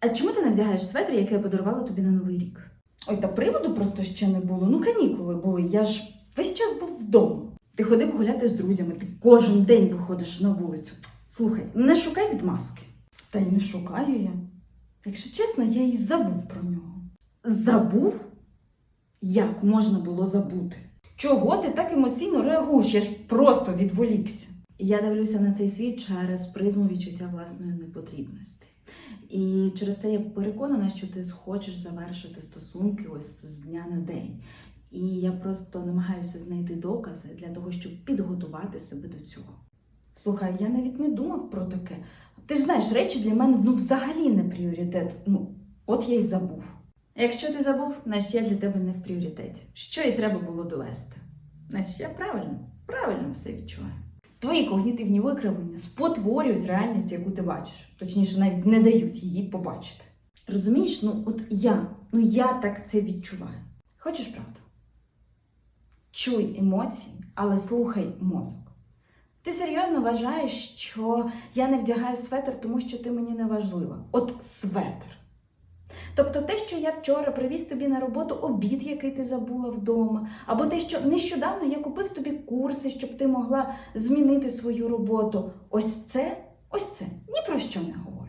А чому ти не вдягаєш светр, який я подарувала тобі на Новий рік? Ой, та приводу просто ще не було. Ну, канікули були. Я ж весь час був вдома. Ти ходив гуляти з друзями, ти кожен день виходиш на вулицю. Слухай, не шукай відмазки. Та й не шукаю я. Якщо чесно, я і забув про нього. Забув? Як можна було забути? Чого ти так емоційно реагуєш? Я ж просто відволікся. Я дивлюся на цей світ через призму відчуття власної непотрібності. І через це я переконана, що ти хочеш завершити стосунки ось з дня на день. І я просто намагаюся знайти докази для того, щоб підготувати себе до цього. Слухай, я навіть не думав про таке. Ти ж знаєш, речі для мене ну, взагалі не пріоритет. Ну, от я й забув. Якщо ти забув, значить я для тебе не в пріоритеті. Що і треба було довести. Значить, я правильно, правильно все відчуваю. Твої когнітивні викривлення спотворюють реальність, яку ти бачиш. Точніше, навіть не дають її побачити. Розумієш, ну от я, ну я так це відчуваю. Хочеш правду? Чуй емоції, але слухай мозок. Ти серйозно вважаєш, що я не вдягаю светр, тому що ти мені не важлива. От светр. Тобто те, що я вчора привіз тобі на роботу обід, який ти забула вдома, або те, що нещодавно я купив тобі курси, щоб ти могла змінити свою роботу. Ось це, ось це ні про що не говорить.